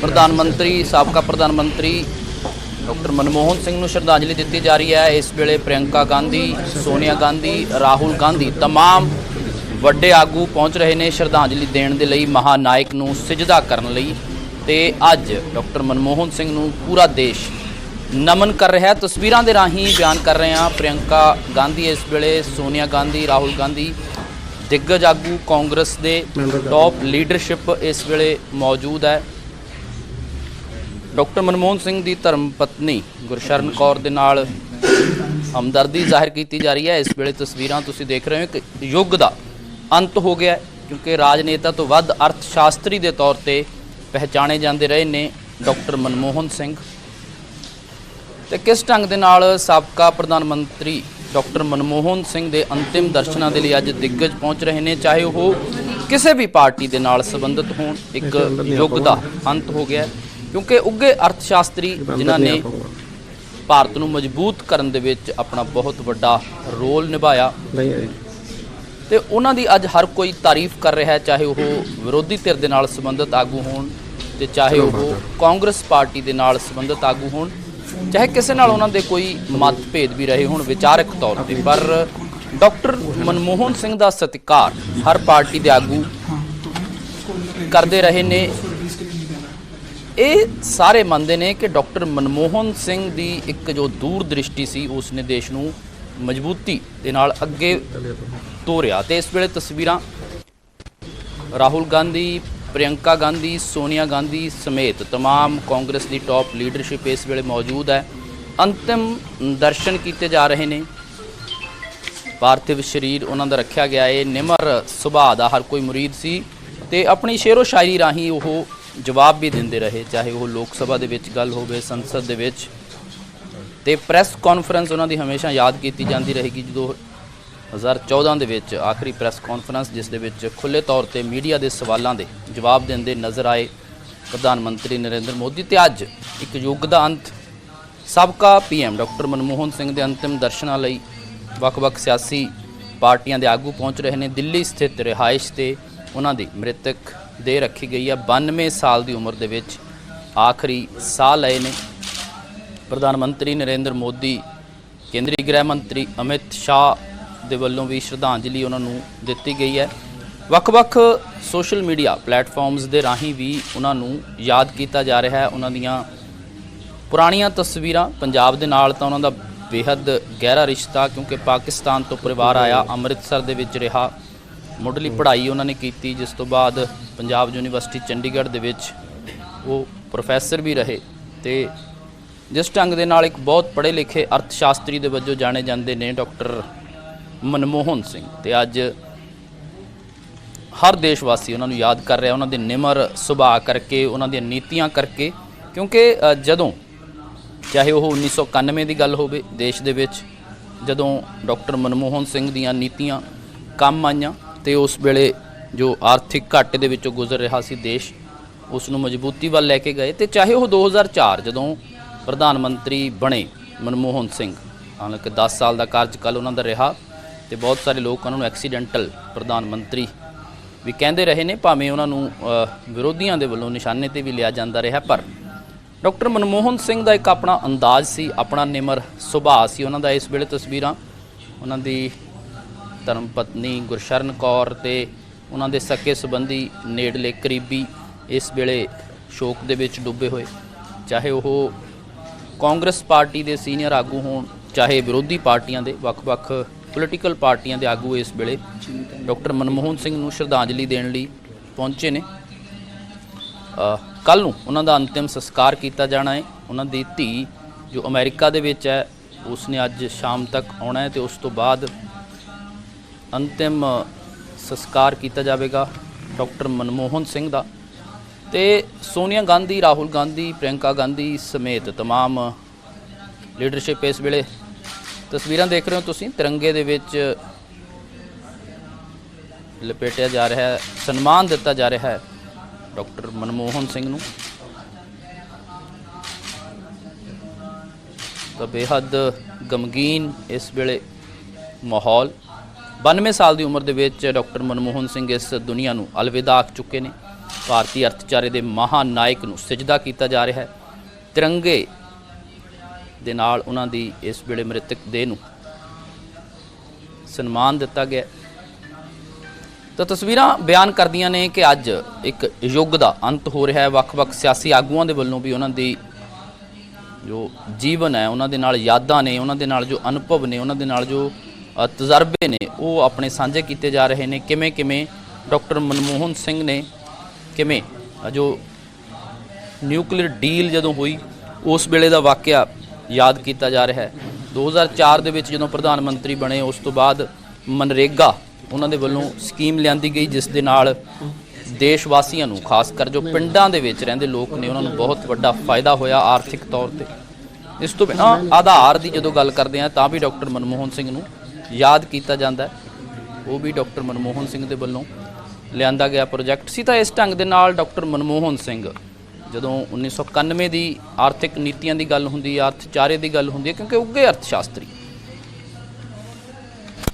ਪ੍ਰਧਾਨ ਮੰਤਰੀ ਸਾਬਕਾ ਪ੍ਰਧਾਨ ਮੰਤਰੀ ਡਾਕਟਰ ਮਨਮੋਹਨ ਸਿੰਘ ਨੂੰ ਸ਼ਰਧਾਂਜਲੀ ਦਿੱਤੀ ਜਾ ਰਹੀ ਹੈ ਇਸ ਵੇਲੇ ਪ੍ਰਿਯੰਕਾ ਗਾਂਧੀ ਸੋਨੀਆ ਗਾਂਧੀ ਰਾਹੁਲ ਗਾਂਧੀ तमाम ਵੱਡੇ ਆਗੂ ਪਹੁੰਚ ਰਹੇ ਨੇ ਸ਼ਰਧਾਂਜਲੀ ਦੇਣ ਦੇ ਲਈ ਮਹਾਨਾਇਕ ਨੂੰ ਸਿਜਦਾ ਕਰਨ ਲਈ ਤੇ ਅੱਜ ਡਾਕਟਰ ਮਨਮੋਹਨ ਸਿੰਘ ਨੂੰ ਪੂਰਾ ਦੇਸ਼ ਨਮਨ ਕਰ ਰਿਹਾ ਹੈ ਤਸਵੀਰਾਂ ਦੇ ਰਾਹੀਂ ਬਿਆਨ ਕਰ ਰਹੇ ਹਾਂ ਪ੍ਰਿਯੰਕਾ ਗਾਂਧੀ ਇਸ ਵੇਲੇ ਸੋਨੀਆ ਗਾਂਧੀ ਰਾਹੁਲ ਗਾਂਧੀ ਦਿੱਗਜ ਆਗੂ ਕਾਂਗਰਸ ਦੇ ਟੌਪ ਲੀਡਰਸ਼ਿਪ ਇਸ ਵੇਲੇ ਮੌਜੂਦ ਹੈ ਡਾਕਟਰ ਮਨਮੋਹਨ ਸਿੰਘ ਦੀ ਧਰਮ ਪਤਨੀ ਗੁਰਸ਼ਰਨ ਕੌਰ ਦੇ ਨਾਲ ਹਮਦਰਦੀ ਜ਼ਾਹਿਰ ਕੀਤੀ ਜਾ ਰਹੀ ਹੈ। ਇਸ ਵੇਲੇ ਤਸਵੀਰਾਂ ਤੁਸੀਂ ਦੇਖ ਰਹੇ ਹੋ ਕਿ ਯੁੱਗ ਦਾ ਅੰਤ ਹੋ ਗਿਆ ਕਿਉਂਕਿ ਰਾਜਨੇਤਾ ਤੋਂ ਵੱਧ ਅਰਥ ਸ਼ਾਸਤਰੀ ਦੇ ਤੌਰ ਤੇ ਪਹਿਚਾਣੇ ਜਾਂਦੇ ਰਹੇ ਨੇ ਡਾਕਟਰ ਮਨਮੋਹਨ ਸਿੰਘ। ਤੇ ਕਿਸ ਢੰਗ ਦੇ ਨਾਲ ਸਾਬਕਾ ਪ੍ਰਧਾਨ ਮੰਤਰੀ ਡਾਕਟਰ ਮਨਮੋਹਨ ਸਿੰਘ ਦੇ ਅੰਤਿਮ ਦਰਸ਼ਨਾਂ ਦੇ ਲਈ ਅੱਜ ਦਿੱਗਜ ਪਹੁੰਚ ਰਹੇ ਨੇ ਚਾਹੇ ਉਹ ਕਿਸੇ ਵੀ ਪਾਰਟੀ ਦੇ ਨਾਲ ਸੰਬੰਧਿਤ ਹੋਣ ਇੱਕ ਯੁੱਗ ਦਾ ਅੰਤ ਹੋ ਗਿਆ। ਕਿਉਂਕਿ ਉੱਗੇ ਅਰਥ ਸ਼ਾਸਤਰੀ ਜਿਨ੍ਹਾਂ ਨੇ ਭਾਰਤ ਨੂੰ ਮਜ਼ਬੂਤ ਕਰਨ ਦੇ ਵਿੱਚ ਆਪਣਾ ਬਹੁਤ ਵੱਡਾ ਰੋਲ ਨਿਭਾਇਆ। ਤੇ ਉਹਨਾਂ ਦੀ ਅੱਜ ਹਰ ਕੋਈ ਤਾਰੀਫ ਕਰ ਰਿਹਾ ਹੈ ਚਾਹੇ ਉਹ ਵਿਰੋਧੀ ਧਿਰ ਦੇ ਨਾਲ ਸੰਬੰਧਿਤ ਆਗੂ ਹੋਣ ਤੇ ਚਾਹੇ ਉਹ ਕਾਂਗਰਸ ਪਾਰਟੀ ਦੇ ਨਾਲ ਸੰਬੰਧਿਤ ਆਗੂ ਹੋਣ ਚਾਹੇ ਕਿਸੇ ਨਾਲ ਉਹਨਾਂ ਦੇ ਕੋਈ ਮਤਭੇਦ ਵੀ ਰਹੇ ਹੋਣ ਵਿਚਾਰਕ ਤੌਰ ਤੇ। ਪਰ ਡਾਕਟਰ ਮਨਮੋਹਨ ਸਿੰਘ ਦਾ ਸਤਿਕਾਰ ਹਰ ਪਾਰਟੀ ਦੇ ਆਗੂ ਕਰਦੇ ਰਹੇ ਨੇ। ਇਹ ਸਾਰੇ ਮੰਨਦੇ ਨੇ ਕਿ ਡਾਕਟਰ ਮਨਮੋਹਨ ਸਿੰਘ ਦੀ ਇੱਕ ਜੋ ਦੂਰ ਦ੍ਰਿਸ਼ਟੀ ਸੀ ਉਸ ਨੇ ਦੇਸ਼ ਨੂੰ ਮਜ਼ਬੂਤੀ ਦੇ ਨਾਲ ਅੱਗੇ ਤੋਰਿਆ ਤੇ ਇਸ ਵੇਲੇ ਤਸਵੀਰਾਂ ਰਾਹੁਲ ਗਾਂਧੀ ਪ੍ਰਿਯੰਕਾ ਗਾਂਧੀ ਸੋਨੀਆ ਗਾਂਧੀ ਸਮੇਤ तमाम ਕਾਂਗਰਸ ਦੀ ਟੌਪ ਲੀਡਰਸ਼ਿਪ ਇਸ ਵੇਲੇ ਮੌਜੂਦ ਹੈ ਅੰਤਿਮ ਦਰਸ਼ਨ ਕੀਤੇ ਜਾ ਰਹੇ ਨੇ ਪਾਰਥਿਵ ਸਰੀਰ ਉਹਨਾਂ ਦਾ ਰੱਖਿਆ ਗਿਆ ਹੈ ਨਿਮਰ ਸੁਭਾਅ ਦਾ ਹਰ ਕੋਈ ਮੁਰੀਦ ਸੀ ਤੇ ਆਪਣੀ ਸ਼ੇਰੋ ਸ਼ਾਇਰੀ ਰਾਹੀਂ ਉਹ ਜਵਾਬ ਵੀ ਦਿੰਦੇ ਰਹੇ, ਚਾਹੇ ਉਹ ਲੋਕ ਸਭਾ ਦੇ ਵਿੱਚ ਗੱਲ ਹੋਵੇ, ਸੰਸਦ ਦੇ ਵਿੱਚ। ਤੇ ਪ੍ਰੈਸ ਕਾਨਫਰੰਸ ਉਹਨਾਂ ਦੀ ਹਮੇਸ਼ਾ ਯਾਦ ਕੀਤੀ ਜਾਂਦੀ ਰਹੇਗੀ, ਜਦੋਂ 2014 ਦੇ ਵਿੱਚ ਆਖਰੀ ਪ੍ਰੈਸ ਕਾਨਫਰੰਸ, ਜਿਸ ਦੇ ਵਿੱਚ ਖੁੱਲੇ ਤੌਰ ਤੇ ਮੀਡੀਆ ਦੇ ਸਵਾਲਾਂ ਦੇ ਜਵਾਬ ਦਿੰਦੇ ਨਜ਼ਰ ਆਏ ਪ੍ਰਧਾਨ ਮੰਤਰੀ ਨਰਿੰਦਰ ਮੋਦੀ। ਤੇ ਅੱਜ ਇੱਕ ਯੁੱਗ ਦਾ ਅੰਤ, ਸਾਬਕਾ ਪੀਐਮ ਡਾਕਟਰ ਮਨਮੋਹਨ ਸਿੰਘ ਦੇ ਅੰਤਿਮ ਦਰਸ਼ਨਾਂ ਲਈ ਵੱਖ-ਵੱਖ ਸਿਆਸੀ ਪਾਰਟੀਆਂ ਦੇ ਆਗੂ ਪਹੁੰਚ ਰਹੇ ਨੇ। ਦਿੱਲੀ ਸਥਿਤ ਰਿਹਾਇਸ਼ ਤੇ ਉਹਨਾਂ ਦੀ ਮ੍ਰਿਤਕ ਦੇ ਰੱਖੀ ਗਈ ਹੈ 92 ਸਾਲ ਦੀ ਉਮਰ ਦੇ ਵਿੱਚ ਆਖਰੀ ਸਾਹ ਲਏ ਨੇ। ਪ੍ਰਧਾਨ ਮੰਤਰੀ ਨਰਿੰਦਰ ਮੋਦੀ, ਕੇਂਦਰੀ ਗ੍ਰਹਿ ਮੰਤਰੀ ਅਮਿਤ ਸ਼ਾਹ ਦੇ ਵੱਲੋਂ ਵੀ ਸ਼ਰਧਾਂਜਲੀ ਉਹਨਾਂ ਨੂੰ ਦਿੱਤੀ ਗਈ ਹੈ। ਵੱਖ-ਵੱਖ ਸੋਸ਼ਲ ਮੀਡੀਆ ਪਲੇਟਫਾਰਮਸ ਦੇ ਰਾਹੀਂ ਵੀ ਉਹਨਾਂ ਨੂੰ ਯਾਦ ਕੀਤਾ ਜਾ ਰਿਹਾ ਹੈ। ਉਹਨਾਂ ਦੀਆਂ ਪੁਰਾਣੀਆਂ ਤਸਵੀਰਾਂ, ਪੰਜਾਬ ਦੇ ਨਾਲ ਤਾਂ ਉਹਨਾਂ ਦਾ ਬੇहद ਗਹਿਰਾ ਰਿਸ਼ਤਾ ਕਿਉਂਕਿ ਪਾਕਿਸਤਾਨ ਤੋਂ ਪਰਿਵਾਰ ਆਇਆ, ਅੰਮ੍ਰਿਤਸਰ ਦੇ ਵਿੱਚ ਰਿਹਾ। ਮੁੱਢਲੀ ਪੜ੍ਹਾਈ ਉਹਨਾਂ ਨੇ ਕੀਤੀ, ਜਿਸ ਤੋਂ ਬਾਅਦ ਪੰਜਾਬ ਯੂਨੀਵਰਸਿਟੀ ਚੰਡੀਗੜ੍ਹ ਦੇ ਵਿੱਚ ਉਹ ਪ੍ਰੋਫੈਸਰ ਵੀ ਰਹੇ ਤੇ ਜਿਸ ਢੰਗ ਦੇ ਨਾਲ ਇੱਕ ਬਹੁਤ ਪੜ੍ਹੇ ਲਿਖੇ ਅਰਥ ਸ਼ਾਸਤਰੀ ਦੇ ਵਜੋਂ ਜਾਣੇ ਜਾਂਦੇ ਨੇ ਡਾਕਟਰ ਮਨਮੋਹਨ ਸਿੰਘ ਤੇ ਅੱਜ ਹਰ ਦੇਸ਼ ਵਾਸੀ ਉਹਨਾਂ ਨੂੰ ਯਾਦ ਕਰ ਰਿਹਾ, ਉਹਨਾਂ ਦੇ ਨਿਮਰ ਸੁਭਾਅ ਕਰਕੇ, ਉਹਨਾਂ ਦੀਆਂ ਨੀਤੀਆਂ ਕਰਕੇ, ਕਿਉਂਕਿ ਜਦੋਂ ਚਾਹੇ ਉਹ 1991 ਦੀ ਗੱਲ ਹੋਵੇ, ਦੇਸ਼ ਦੇ ਵਿੱਚ ਜਦੋਂ ਡਾਕਟਰ ਮਨਮੋਹਨ ਸਿੰਘ ਦੀਆਂ ਨੀਤੀਆਂ ਕੰਮ ਆਈਆਂ ਤੇ ਉਸ ਵੇਲੇ ਜੋ ਆਰਥਿਕ ਘਾਟੇ ਦੇ ਵਿੱਚੋਂ ਗੁਜ਼ਰ ਰਿਹਾ ਸੀ ਦੇਸ਼, ਉਸ ਨੂੰ ਮਜ਼ਬੂਤੀ ਵੱਲ ਲੈ ਕੇ ਗਏ ਤੇ ਚਾਹੇ ਉਹ 2004 ਜਦੋਂ ਪ੍ਰਧਾਨ ਮੰਤਰੀ ਬਣੇ ਮਨਮੋਹਨ ਸਿੰਘ, ਹਾਲਾਂਕਿ 10 ਸਾਲ ਦਾ ਕਾਰਜਕਾਲ ਉਹਨਾਂ ਦਾ ਰਿਹਾ ਤੇ ਬਹੁਤ ਸਾਰੇ ਲੋਕ ਉਹਨਾਂ ਨੂੰ ਐਕਸੀਡੈਂਟਲ ਪ੍ਰਧਾਨ ਮੰਤਰੀ ਵੀ ਕਹਿੰਦੇ ਰਹੇ ਨੇ, ਭਾਵੇਂ ਉਹਨਾਂ ਨੂੰ ਵਿਰੋਧੀਆਂ ਦੇ ਵੱਲੋਂ ਨਿਸ਼ਾਨੇ ਤੇ ਵੀ ਲਿਆ ਜਾਂਦਾ ਰਿਹਾ, ਪਰ ਡਾਕਟਰ ਮਨਮੋਹਨ ਸਿੰਘ ਦਾ ਇੱਕ ਆਪਣਾ ਅੰਦਾਜ਼ ਸੀ, ਆਪਣਾ ਨਿਮਰ ਸੁਭਾਅ ਸੀ, ਉਹਨਾਂ ਦਾ ਇਸ ਵੇਲੇ ਤਸਵੀਰਾਂ ਉਹਨਾਂ ਦੀ ਧਰਮ ਪਤਨੀ ਗੁਰਸ਼ਰਨ ਕੌਰ ਤੇ ਉਹਨਾਂ ਦੇ ਸਕੇ ਸੰਬੰਧੀ ਨੇੜਲੇ ਕਰੀਬੀ ਇਸ ਵੇਲੇ ਸ਼ੋਕ ਦੇ ਵਿੱਚ ਡੁੱਬੇ ਹੋਏ। ਚਾਹੇ ਉਹ ਕਾਂਗਰਸ ਪਾਰਟੀ ਦੇ ਸੀਨੀਅਰ ਆਗੂ ਹੋਣ, ਚਾਹੇ ਵਿਰੋਧੀ ਪਾਰਟੀਆਂ ਦੇ ਵੱਖ-ਵੱਖ ਪੋਲੀਟੀਕਲ ਪਾਰਟੀਆਂ ਦੇ ਆਗੂ ਇਸ ਵੇਲੇ, ਡਾਕਟਰ ਮਨਮੋਹਨ ਸਿੰਘ ਨੂੰ ਸ਼ਰਧਾਂਜਲੀ ਦੇਣ ਲਈ ਪਹੁੰਚੇ ਨੇ। ਕੱਲ ਨੂੰ ਉਹਨਾਂ ਦਾ ਅੰਤਿਮ ਸੰਸਕਾਰ ਕੀਤਾ ਜਾਣਾ ਹੈ। ਉਹਨਾਂ ਦੀ ਧੀ ਜੋ ਅਮਰੀਕਾ ਦੇ ਵਿੱਚ ਹੈ ਉਸ ਨੇ ਅੱਜ ਸ਼ਾਮ ਤੱਕ ਆਉਣਾ ਹੈ ਤੇ ਉਸ ਤੋਂ ਬਾਅਦ ਅੰਤਿਮ ਸੰਸਕਾਰ ਕੀਤਾ ਜਾਵੇਗਾ ਡਾਕਟਰ ਮਨਮੋਹਨ ਸਿੰਘ ਦਾ ਤੇ ਸੋਨੀਆ ਗਾਂਧੀ ਰਾਹੁਲ ਗਾਂਧੀ ਪ੍ਰਿਯੰਕਾ ਗਾਂਧੀ ਸਮੇਤ तमाम ਲੀਡਰਸ਼ਿਪ ਇਸ ਵੇਲੇ ਤਸਵੀਰਾਂ ਦੇਖ ਰਹੇ ਹੋ ਤੁਸੀਂ ਤਿਰੰਗੇ ਦੇ ਵਿੱਚ ਲਪੇਟਿਆ ਜਾ ਰਿਹਾ ਹੈ ਸਨਮਾਨ ਦਿੱਤਾ ਜਾ ਰਿਹਾ ਹੈ ਡਾਕਟਰ ਮਨਮੋਹਨ ਸਿੰਘ ਨੂੰ ਤਾਂ ਬੇਹੱਦ ਗਮਗੀਨ ਇਸ ਵੇਲੇ ਮਾਹੌਲ 92 ਸਾਲ ਦੀ ਉਮਰ ਦੇ ਵਿੱਚ ਡਾਕਟਰ ਮਨਮੋਹਨ ਸਿੰਘ ਇਸ ਦੁਨੀਆ ਨੂੰ ਅਲਵਿਦਾ ਆਖ ਚੁੱਕੇ ਨੇ। ਭਾਰਤੀ ਅਰਥਚਾਰੇ ਦੇ ਮਹਾਨਾਇਕ ਨੂੰ ਸਜਦਾ ਕੀਤਾ ਜਾ ਰਿਹਾ ਹੈ। ਤਿਰੰਗੇ ਦੇ ਨਾਲ ਉਹਨਾਂ ਦੀ ਇਸ ਵੇਲੇ ਮ੍ਰਿਤਕ ਦੇਹ ਨੂੰ ਸਨਮਾਨ ਦਿੱਤਾ ਗਿਆ ਤਾਂ ਤਸਵੀਰਾਂ ਬਿਆਨ ਕਰਦੀਆਂ ਨੇ ਕਿ ਅੱਜ ਇੱਕ ਯੁੱਗ ਦਾ ਅੰਤ ਹੋ ਰਿਹਾ ਹੈ। ਵੱਖ-ਵੱਖ ਸਿਆਸੀ ਆਗੂਆਂ ਦੇ ਵੱਲੋਂ ਵੀ ਉਹਨਾਂ ਦੀ ਜੋ ਜੀਵਨ ਹੈ, ਉਹਨਾਂ ਦੇ ਨਾਲ ਯਾਦਾਂ ਨੇ, ਉਹਨਾਂ ਦੇ ਨਾਲ ਜੋ ਅਨੁਭਵ ਨੇ, ਉਹਨਾਂ ਦੇ ਨਾਲ ਜੋ ਤਜਰਬੇ ਨੇ, ਉਹ ਆਪਣੇ ਸਾਂਝੇ ਕੀਤੇ ਜਾ ਰਹੇ ਨੇ। ਕਿਵੇਂ ਕਿਵੇਂ ਡਾਕਟਰ ਮਨਮੋਹਨ ਸਿੰਘ ਨੇ, ਕਿਵੇਂ ਜੋ ਨਿਊਕਲੀਅਰ ਡੀਲ ਜਦੋਂ ਹੋਈ, ਉਸ ਵੇਲੇ ਦਾ ਵਾਕਿਆ ਯਾਦ ਕੀਤਾ ਜਾ ਰਿਹਾ ਹੈ। 2004 ਦੇ ਵਿੱਚ ਜਦੋਂ ਪ੍ਰਧਾਨ ਮੰਤਰੀ ਬਣੇ, ਉਸ ਤੋਂ ਬਾਅਦ ਮਨਰੇਗਾ ਉਹਨਾਂ ਦੇ ਵੱਲੋਂ ਸਕੀਮ ਲਿਆਂਦੀ ਗਈ, ਜਿਸ ਦੇ ਨਾਲ ਦੇਸ਼ ਵਾਸੀਆਂ ਨੂੰ, ਖਾਸ ਕਰ ਜੋ ਪਿੰਡਾਂ ਦੇ ਵਿੱਚ ਰਹਿੰਦੇ ਲੋਕ ਨੇ, ਉਹਨਾਂ ਨੂੰ ਬਹੁਤ ਵੱਡਾ ਫਾਇਦਾ ਹੋਇਆ ਆਰਥਿਕ ਤੌਰ ਤੇ। ਇਸ ਤੋਂ ਬਿਨਾਂ ਆਧਾਰ ਦੀ ਜਦੋਂ ਗੱਲ ਕਰਦੇ ਹਾਂ, ਤਾਂ ਵੀ ਡਾਕਟਰ ਮਨਮੋਹਨ ਸਿੰਘ ਨੂੰ ਯਾਦ ਕੀਤਾ ਜਾਂਦਾ ਉਹ ਵੀ ਡਾਕਟਰ ਮਨਮੋਹਨ ਸਿੰਘ ਦੇ ਵੱਲੋਂ ਲਿਆਂਦਾ ਗਿਆ ਪ੍ਰੋਜੈਕਟ। ਸੀ ਤਾਂ ਇਸ ਢੰਗ ਦੇ ਨਾਲ ਡਾਕਟਰ ਮਨਮੋਹਨ ਸਿੰਘ, ਜਦੋਂ 1991 ਦੀ ਆਰਥਿਕ ਨੀਤੀਆਂ ਦੀ ਗੱਲ ਹੁੰਦੀ ਹੈ ਅਰਥਚਾਰੇ ਦੀ ਗੱਲ ਹੁੰਦੀ ਹੈ, ਕਿਉਂਕਿ ਉੱਗੇ ਅਰਥਸ਼ਾਸਤਰੀ।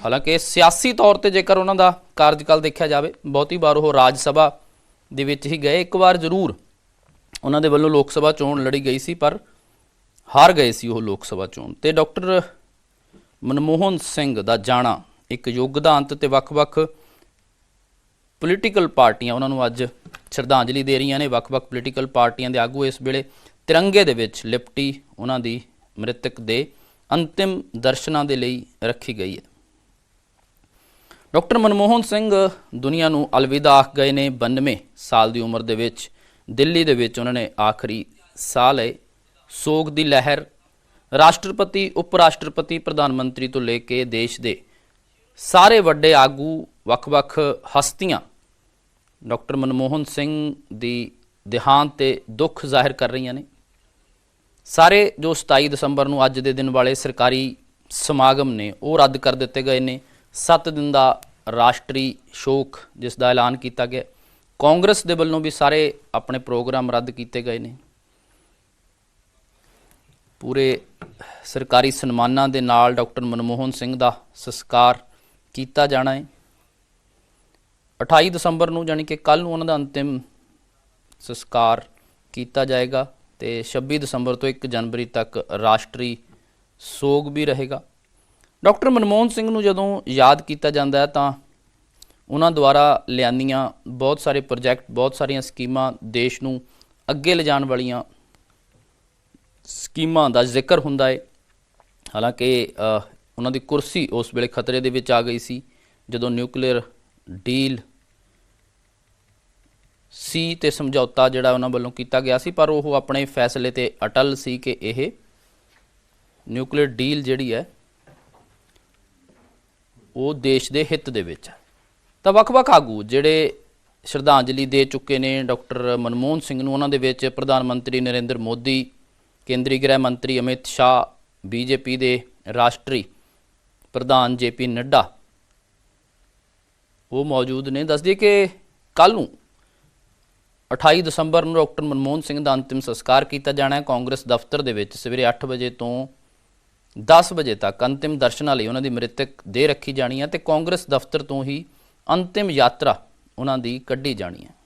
ਹਾਲਾਂਕਿ ਸਿਆਸੀ ਤੌਰ ਤੇ ਜੇਕਰ ਉਹਨਾਂ ਦਾ ਕਾਰਜਕਾਲ ਦੇਖਿਆ ਜਾਵੇ, ਬਹੁਤੀ ਵਾਰ ਉਹ ਰਾਜ ਸਭਾ ਦੇ ਵਿੱਚ ਹੀ ਗਏ। ਇੱਕ ਵਾਰ ਜ਼ਰੂਰ ਉਹਨਾਂ ਦੇ ਵੱਲੋਂ ਲੋਕ ਸਭਾ ਚੋਣ ਲੜੀ ਗਈ ਸੀ, ਪਰ ਹਾਰ ਗਏ ਸੀ ਉਹ ਲੋਕ ਸਭਾ ਚੋਣ। ਤੇ ਡਾਕਟਰ ਮਨਮੋਹਨ ਸਿੰਘ ਦਾ ਜਾਣਾ ਇੱਕ ਯੁੱਗ ਦਾ ਅੰਤ ਤੇ ਵੱਖ-ਵੱਖ ਪੋਲੀਟੀਕਲ ਪਾਰਟੀਆਂ ਉਹਨਾਂ ਨੂੰ ਅੱਜ ਸ਼ਰਧਾਂਜਲੀ ਦੇ ਰਹੀਆਂ ਨੇ। ਵੱਖ-ਵੱਖ ਪੋਲੀਟੀਕਲ ਪਾਰਟੀਆਂ ਦੇ ਆਗੂ ਇਸ ਵੇਲੇ ਤਿਰੰਗੇ ਦੇ ਵਿੱਚ ਲਿਪਟੀ ਉਹਨਾਂ ਦੀ ਮ੍ਰਿਤਕ ਦੇ ਅੰਤਿਮ ਦਰਸ਼ਨਾਂ ਦੇ ਲਈ ਰੱਖੀ ਗਈ ਹੈ। ਡਾਕਟਰ ਮਨਮੋਹਨ ਸਿੰਘ ਦੁਨੀਆ ਨੂੰ ਅਲਵਿਦਾ ਆਖ ਗਏ ਨੇ। 92 ਸਾਲ ਦੀ ਉਮਰ ਦੇ ਵਿੱਚ ਦਿੱਲੀ ਦੇ ਵਿੱਚ ਉਹਨਾਂ ਨੇ ਆਖਰੀ ਸਾਹ ਲਏ ਸੋਗ ਦੀ ਲਹਿਰ ਰਾਸ਼ਟਰਪਤੀ ਉਪ ਰਾਸ਼ਟਰਪਤੀ ਪ੍ਰਧਾਨ ਮੰਤਰੀ ਤੋਂ ਲੈ ਕੇ ਦੇਸ਼ ਦੇ ਸਾਰੇ ਵੱਡੇ ਆਗੂ, ਵੱਖ-ਵੱਖ ਹਸਤੀਆਂ ਡਾਕਟਰ ਮਨਮੋਹਨ ਸਿੰਘ ਦੀ ਦੇਹਾਂਤ ਤੇ ਦੁੱਖ ਜ਼ਾਹਿਰ ਕਰ ਰਹੀਆਂ ਨੇ। ਸਾਰੇ ਜੋ 27 ਦਸੰਬਰ ਨੂੰ ਅੱਜ ਦੇ ਦਿਨ ਵਾਲੇ ਸਰਕਾਰੀ ਸਮਾਗਮ ਨੇ, ਉਹ ਰੱਦ ਕਰ ਦਿੱਤੇ ਗਏ ਨੇ। 7 ਦਿਨ ਦਾ ਰਾਸ਼ਟਰੀ ਸ਼ੋਕ, ਜਿਸ ਦਾ ਐਲਾਨ ਕੀਤਾ ਗਿਆ। ਕਾਂਗਰਸ ਦੇ ਵੱਲੋਂ ਵੀ ਸਾਰੇ ਆਪਣੇ ਪ੍ਰੋਗਰਾਮ ਰੱਦ ਕੀਤੇ ਗਏ ਨੇ। ਪੂਰੇ ਸਰਕਾਰੀ ਸਨਮਾਨਾਂ ਦੇ ਨਾਲ ਡਾਕਟਰ ਮਨਮੋਹਨ ਸਿੰਘ ਦਾ ਸੰਸਕਾਰ ਕੀਤਾ ਜਾਣਾ ਹੈ। 28 ਦਸੰਬਰ ਨੂੰ ਜਾਨੀ ਕਿ ਕੱਲ ਨੂੰ ਉਹਨਾਂ ਦਾ ਅੰਤਿਮ ਸੰਸਕਾਰ ਕੀਤਾ ਜਾਏਗਾ ਤੇ 26 ਦਸੰਬਰ ਤੋਂ 1 ਜਨਵਰੀ ਤੱਕ ਰਾਸ਼ਟਰੀ ਸੋਗ ਵੀ ਰਹੇਗਾ। ਡਾਕਟਰ ਮਨਮੋਹਨ ਸਿੰਘ ਨੂੰ ਜਦੋਂ ਯਾਦ ਕੀਤਾ ਜਾਂਦਾ ਹੈ ਤਾਂ ਉਹਨਾਂ ਦੁਆਰਾ ਲਿਆਂਦੀਆਂ ਬਹੁਤ ਸਾਰੇ ਪ੍ਰੋਜੈਕਟ, ਬਹੁਤ ਸਾਰੀਆਂ ਸਕੀਮਾਂ ਦੇਸ਼ ਨੂੰ ਅੱਗੇ ਲਿਜਾਣ ਵਾਲੀਆਂ ਸਕੀਮਾਂ ਦਾ ਜ਼ਿਕਰ ਹੁੰਦਾ ਹੈ ਹਾਲਾਂਕਿ ਉਹਨਾਂ ਦੀ ਕੁਰਸੀ ਉਸ ਵੇਲੇ ਖਤਰੇ ਦੇ ਵਿੱਚ ਆ ਗਈ ਸੀ, ਜਦੋਂ ਨਿਊਕਲੀਅਰ ਡੀਲ ਸੀ ਤੇ ਸਮਝੌਤਾ ਜਿਹੜਾ ਉਹਨਾਂ ਵੱਲੋਂ ਕੀਤਾ ਗਿਆ ਸੀ, ਪਰ ਉਹ ਆਪਣੇ ਫੈਸਲੇ ਤੇ ਅਟਲ ਸੀ ਕਿ ਇਹ ਨਿਊਕਲੀਅਰ ਡੀਲ ਜਿਹੜੀ ਹੈ, ਉਹ ਦੇਸ਼ ਦੇ ਹਿੱਤ ਦੇ ਵਿੱਚ ਹੈ। ਤਾਂ ਵੱਖ-ਵੱਖ ਆਗੂ ਜਿਹੜੇ ਸ਼ਰਧਾਂਜਲੀ ਦੇ ਚੁੱਕੇ ਨੇ, ਡਾਕਟਰ ਮਨਮੋਹਨ ਸਿੰਘ ਨੂੰ ਉਹਨਾਂ ਦੇ ਵਿੱਚ ਪ੍ਰਧਾਨ ਮੰਤਰੀ ਨਰਿੰਦਰ ਮੋਦੀ ਕੇਂਦਰੀ ਗ੍ਰਹਿ ਮੰਤਰੀ ਅਮਿਤ ਸ਼ਾਹ ਬੀਜੇਪੀ ਦੇ ਰਾਸ਼ਟਰੀ ਪ੍ਰਧਾਨ ਜੇਪੀ ਨੱਡਾ। ਉਹ ਮੌਜੂਦ ਨੇ। ਦੱਸਦੀ ਕਿ ਕੱਲ ਨੂੰ 28 ਦਸੰਬਰ ਨੂੰ ਡਾਕਟਰ ਮਨਮੋਹਨ ਸਿੰਘ ਦਾ ਅੰਤਿਮ ਸੰਸਕਾਰ ਕੀਤਾ ਜਾਣਾ ਹੈ। ਕਾਂਗਰਸ ਦਫ਼ਤਰ ਦੇ ਵਿੱਚ ਸਵੇਰੇ 8 ਵਜੇ ਤੋਂ 10 ਵਜੇ ਤੱਕ ਅੰਤਿਮ ਦਰਸ਼ਨਾਂ ਲਈ ਉਹਨਾਂ ਦੀ ਮ੍ਰਿਤਕ ਦੇ ਰੱਖੀ ਜਾਣੀ ਹੈ ਤੇ ਕਾਂਗਰਸ ਦਫ਼ਤਰ ਤੋਂ ਹੀ ਅੰਤਿਮ ਯਾਤਰਾ ਉਹਨਾਂ ਦੀ ਕੱਢੀ ਜਾਣੀ ਹੈ।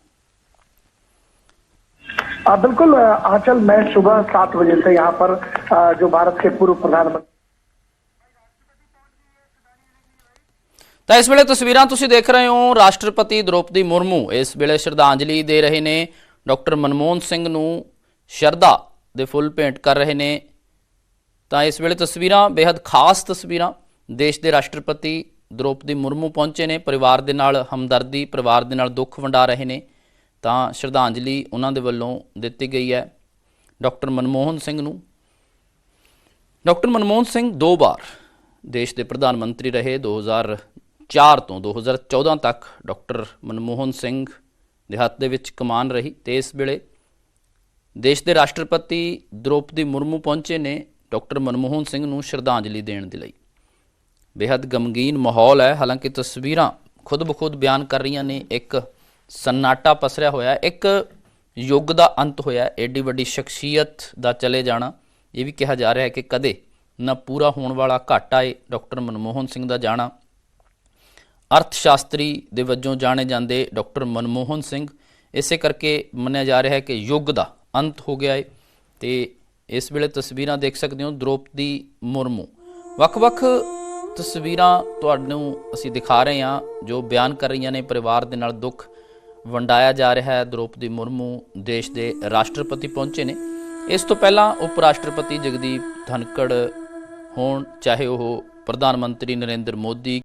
आ, बिल्कुल आंचल मैं सुबह सात बजे से यहाँ पर आ, जो भारत के पूर्व प्रधानमंत्री ਤਾਂ ਇਸ ਵੇਲੇ ਤਸਵੀਰਾਂ ਤੁਸੀਂ ਦੇਖ ਰਹੇ ਹੋ ਰਾਸ਼ਟਰਪਤੀ ਦ੍ਰੋਪਦੀ ਮੁਰਮੂ। ਇਸ ਵੇਲੇ ਸ਼ਰਧਾਂਜਲੀ ਦੇ ਰਹੇ ਨੇ ਡਾਕਟਰ ਮਨਮੋਹਨ ਸਿੰਘ ਨੂੰ ਸ਼ਰਧਾ ਦੇ ਫੁੱਲ ਭੇਂਟ ਕਰ ਰਹੇ ਨੇ। ਤਾਂ ਇਸ ਵੇਲੇ ਤਸਵੀਰਾਂ ਬੇहद ਖਾਸ ਤਸਵੀਰਾਂ ਦੇਸ਼ ਦੇ ਰਾਸ਼ਟਰਪਤੀ ਦ੍ਰੋਪਦੀ ਮੁਰਮੂ ਪਹੁੰਚੇ ਨੇ। ਪਰਿਵਾਰ ਦੇ ਨਾਲ ਹਮਦਰਦੀ ਪਰਿਵਾਰ ਦੇ ਨਾਲ ਦੁੱਖ ਵੰਡਾ ਰਹੇ ਨੇ। ਤਾਂ ਸ਼ਰਧਾਂਜਲੀ ਉਹਨਾਂ ਦੇ ਵੱਲੋਂ ਦਿੱਤੀ ਗਈ ਹੈ ਡਾਕਟਰ ਮਨਮੋਹਨ ਸਿੰਘ ਨੂੰ। ਡਾਕਟਰ ਮਨਮੋਹਨ ਸਿੰਘ ਦੋ ਵਾਰ ਦੇਸ਼ ਦੇ ਪ੍ਰਧਾਨ ਮੰਤਰੀ ਰਹੇ 2004 ਤੋਂ 2014 ਤੱਕ ਡਾਕਟਰ ਮਨਮੋਹਨ ਸਿੰਘ ਦੇ ਹੱਥ ਦੇ ਵਿੱਚ ਕਮਾਨ ਰਹੀ ਤੇ ਇਸ ਵੇਲੇ ਦੇਸ਼ ਦੇ ਰਾਸ਼ਟਰਪਤੀ ਦ੍ਰੋਪਦੀ ਮੁਰਮੂ ਪਹੁੰਚੇ ਨੇ ਡਾਕਟਰ ਮਨਮੋਹਨ ਸਿੰਘ ਨੂੰ ਸ਼ਰਧਾਂਜਲੀ ਦੇਣ ਦੇ ਲਈ। ਬੇहद ਗਮਗੀਨ ਮਾਹੌਲ ਹੈ। ਹਾਲਾਂਕਿ ਤਸਵੀਰਾਂ ਖੁਦ ਬਖੁਦ ਬਿਆਨ ਕਰ ਰਹੀਆਂ ਨੇ। ਇੱਕ ਸੰਨਾਟਾ ਪਸਰਿਆ ਹੋਇਆ ਇੱਕ ਯੁੱਗ ਦਾ ਅੰਤ ਹੋਇਆ ਐਡੀ ਵੱਡੀ ਸ਼ਖਸੀਅਤ ਦਾ ਚਲੇ ਜਾਣਾ। ਇਹ ਵੀ ਕਿਹਾ ਜਾ ਰਿਹਾ ਹੈ ਕਿ ਕਦੇ ਨਾ ਪੂਰਾ ਹੋਣ ਵਾਲਾ ਘਾਟਾ ਹੈ ਡਾਕਟਰ ਮਨਮੋਹਨ ਸਿੰਘ ਦਾ ਜਾਣਾ। ਅਰਥ ਸ਼ਾਸਤਰੀ ਦੇ ਵਜੋਂ ਜਾਣੇ ਜਾਂਦੇ ਡਾਕਟਰ ਮਨਮੋਹਨ ਸਿੰਘ। ਇਸੇ ਕਰਕੇ ਮੰਨਿਆ ਜਾ ਰਿਹਾ ਹੈ ਕਿ ਯੁੱਗ ਦਾ ਅੰਤ ਹੋ ਗਿਆ ਹੈ ਤੇ ਇਸ ਵੇਲੇ ਤਸਵੀਰਾਂ ਦੇਖ ਸਕਦੇ ਹੋ ਦ੍ਰੋਪਦੀ ਮੁਰਮੂ। ਵੱਖ-ਵੱਖ ਤਸਵੀਰਾਂ ਤੁਹਾਨੂੰ ਅਸੀਂ ਦਿਖਾ ਰਹੇ ਹਾਂ ਜੋ ਬਿਆਨ ਕਰ ਰਹੀਆਂ ਨੇ ਪਰਿਵਾਰ ਦੇ ਨਾਲ ਦੁੱਖ ਵੰਡਾਇਆ ਜਾ ਰਿਹਾ ਹੈ। ਦ੍ਰੋਪਦੀ ਮੁਰਮੂ ਦੇਸ਼ ਦੇ ਰਾਸ਼ਟਰਪਤੀ ਪਹੁੰਚੇ ਨੇ। ਇਸ ਤੋਂ ਪਹਿਲਾਂ ਉਪ ਰਾਸ਼ਟਰਪਤੀ ਜਗਦੀਪ ਧਨਕੜ ਹੋਣ, ਚਾਹੇ ਉਹ ਪ੍ਰਧਾਨ ਮੰਤਰੀ ਨਰਿੰਦਰ ਮੋਦੀ